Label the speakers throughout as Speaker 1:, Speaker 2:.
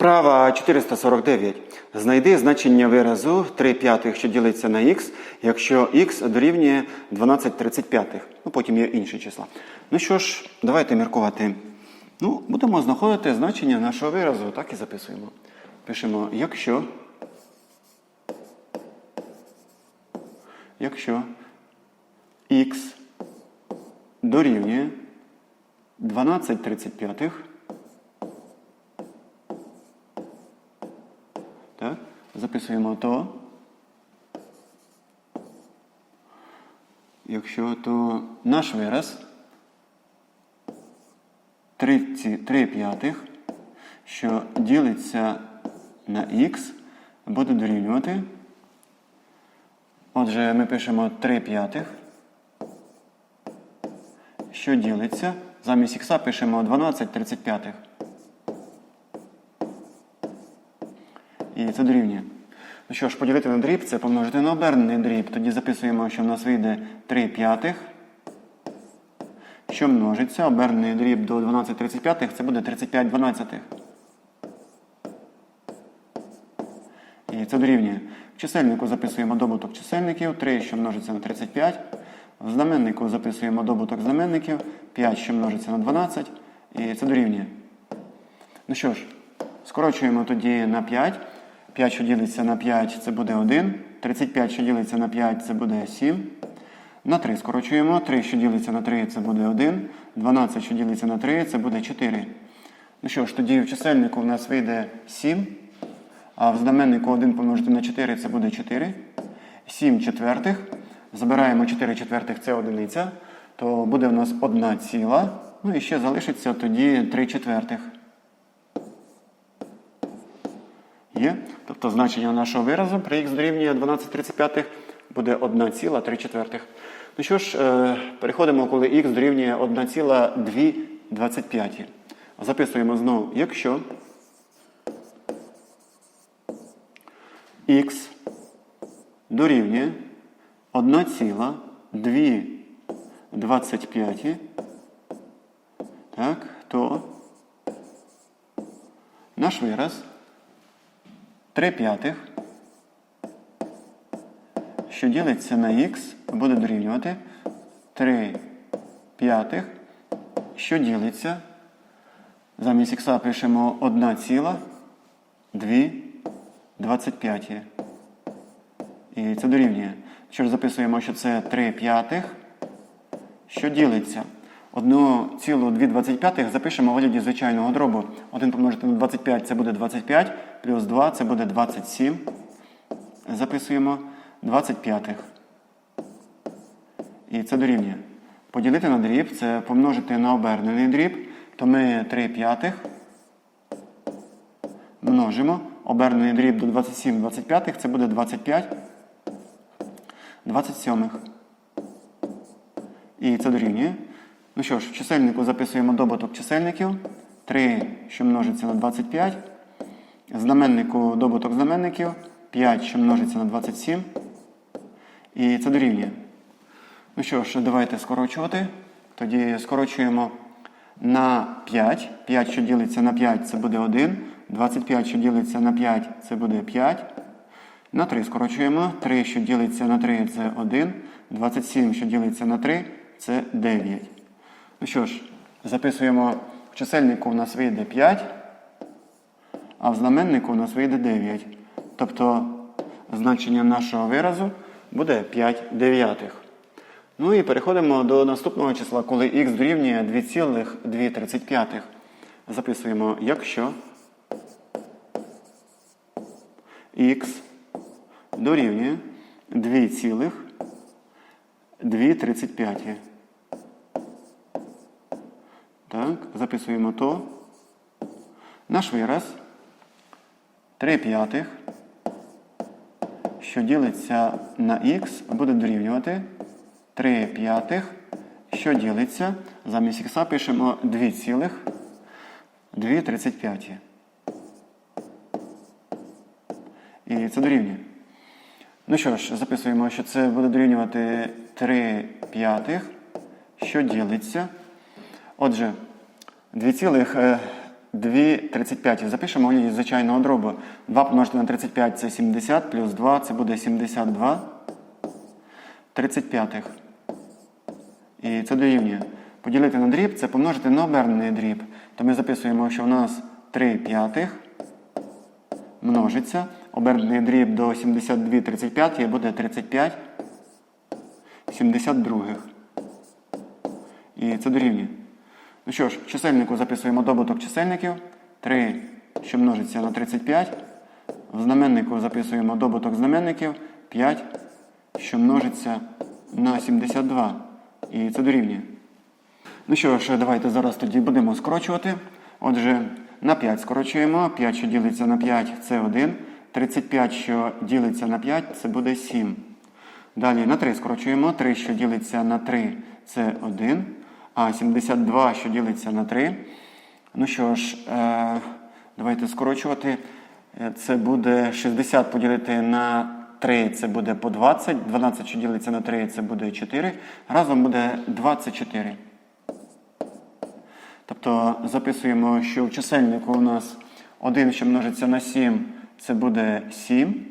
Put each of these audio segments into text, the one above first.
Speaker 1: Вправа 449. Знайди значення виразу 3 п'ятих, що ділиться на х, якщо х дорівнює 12 35. Ну, потім є інші числа. Ну що ж, давайте міркувати. Ну, будемо знаходити значення нашого виразу, так і записуємо. Пишемо, якщо. Якщо х дорівнює 12 35. Так, записуємо то. Якщо то наш вираз 30 3 п'ятих, що ділиться на х, буде дорівнювати. Отже, ми пишемо 3 п'ятих, що ділиться. Замість х пишемо 12 35. І це дорівнює. Ну що ж, поділити на дріб це помножити на обернений дріб. Тоді записуємо, що в нас вийде 3 п'ятих. Що множиться, обернений дріб до 12 35, це буде 35 дванадцятих. І це дорівнює. В чисельнику записуємо добуток чисельників, 3, що множиться на 35. В знаменнику записуємо добуток знаменників, 5, що множиться на 12. І це дорівнює. Ну що ж, скорочуємо тоді на 5. 5, що ділиться на 5, це буде 1. 35, що ділиться на 5, це буде 7. На 3 скорочуємо. 3, що ділиться на 3, це буде 1. 12, що ділиться на 3, це буде 4. Ну що ж, тоді в чисельнику в нас вийде 7. А в знаменнику 1 помножити на 4 це буде 4. 7 четвертих. Забираємо 4 четвертих це одиниця. То буде в нас 1 ціла. Ну і ще залишиться тоді 3 четвертих. Є. Тобто значення нашого виразу при х дорівнює 12,35 буде 1,3 четвертих. Ну що ж, е, переходимо, коли х дорівнює 1,225. Записуємо знову, якщо х дорівнює 1,225, так, то наш вираз 3 п'ятих, що ділиться на х, буде дорівнювати 3 п'ятих, що ділиться. Замість х пишемо 1 ціла 2 25. І це дорівнює. Що ж записуємо, що це 3 п'ятих, що ділиться. 1,225 запишемо в вигляді звичайного дробу. 1 помножити на 25 це буде 25, плюс 2 це буде 27. Записуємо 25. І це дорівнює. Поділити на дріб це помножити на обернений дріб, то ми 3 п'ятих множимо. Обернений дріб до 27 25 це буде 25 27. І це дорівнює. Ну що ж, в чисельнику записуємо добуток чисельників. 3, що множиться на 25. Знаменнику добуток знаменників. 5, що множиться на 27. І це дорівнює. Ну що ж, давайте скорочувати. Тоді скорочуємо на 5. 5, що ділиться на 5, це буде 1. 25, що ділиться на 5, це буде 5. На 3 скорочуємо. 3, що ділиться на 3, це 1. 27, що ділиться на 3, це 9. Ну що ж, записуємо в чисельнику у нас вийде 5, а в знаменнику у нас вийде 9. Тобто значення нашого виразу буде 5 дев'ятих. Ну і переходимо до наступного числа, коли х дорівнює 2,235. Записуємо, якщо х дорівнює 2,235. Так, записуємо то. Наш вираз 3 п'ятих, що ділиться на х, буде дорівнювати 3 п'ятих, що ділиться. Замість х пишемо 2,235. І це дорівнює. Ну що ж, записуємо, що це буде дорівнювати 3 п'ятих, що ділиться. Отже, 2,235 2 35. Запишемо вигляді звичайного дробу. 2 помножити на 35 це 70, плюс 2 це буде 72 35. І це дорівнює. Поділити на дріб це помножити на обернений дріб. То ми записуємо, що в нас 3 п'ятих множиться. Обернений дріб до 72 35 буде 35 72. І це дорівнює. Ну що ж, чисельнику записуємо добуток чисельників. 3, що множиться на 35. В знаменнику записуємо добуток знаменників 5, що множиться на 72. І це дорівнює. Ну що ж, давайте зараз тоді будемо скорочувати. Отже, на 5 скорочуємо. 5, що ділиться на 5, це 1. 35, що ділиться на 5, це буде 7. Далі на 3 скорочуємо. 3, що ділиться на 3, це 1. А 72, що ділиться на 3. Ну що ж, е, давайте скорочувати. Е, Це буде 60 поділити на 3, це буде по 20. 12, що ділиться на 3, це буде 4. Разом буде 24. Тобто записуємо, що в чисельнику у нас 1, що множиться на 7, це буде 7.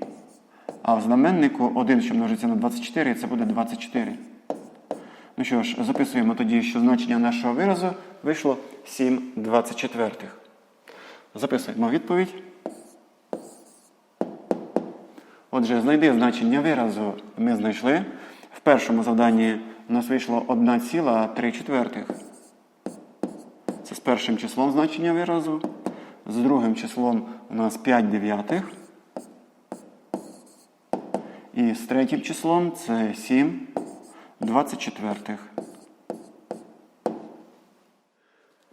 Speaker 1: А в знаменнику 1, що множиться на 24, це буде 24. Ну що ж, записуємо тоді, що значення нашого виразу вийшло 7 24. Записуємо відповідь. Отже, знайди значення виразу ми знайшли. В першому завданні у нас вийшло 1,3 четвертих. Це з першим числом значення виразу. З другим числом у нас 5 дев'ятих. І з третім числом це 7 24.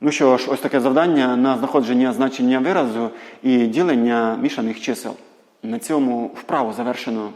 Speaker 1: Ну що ж, ось таке завдання на знаходження значення виразу і ділення мішаних чисел. На цьому вправу завершено.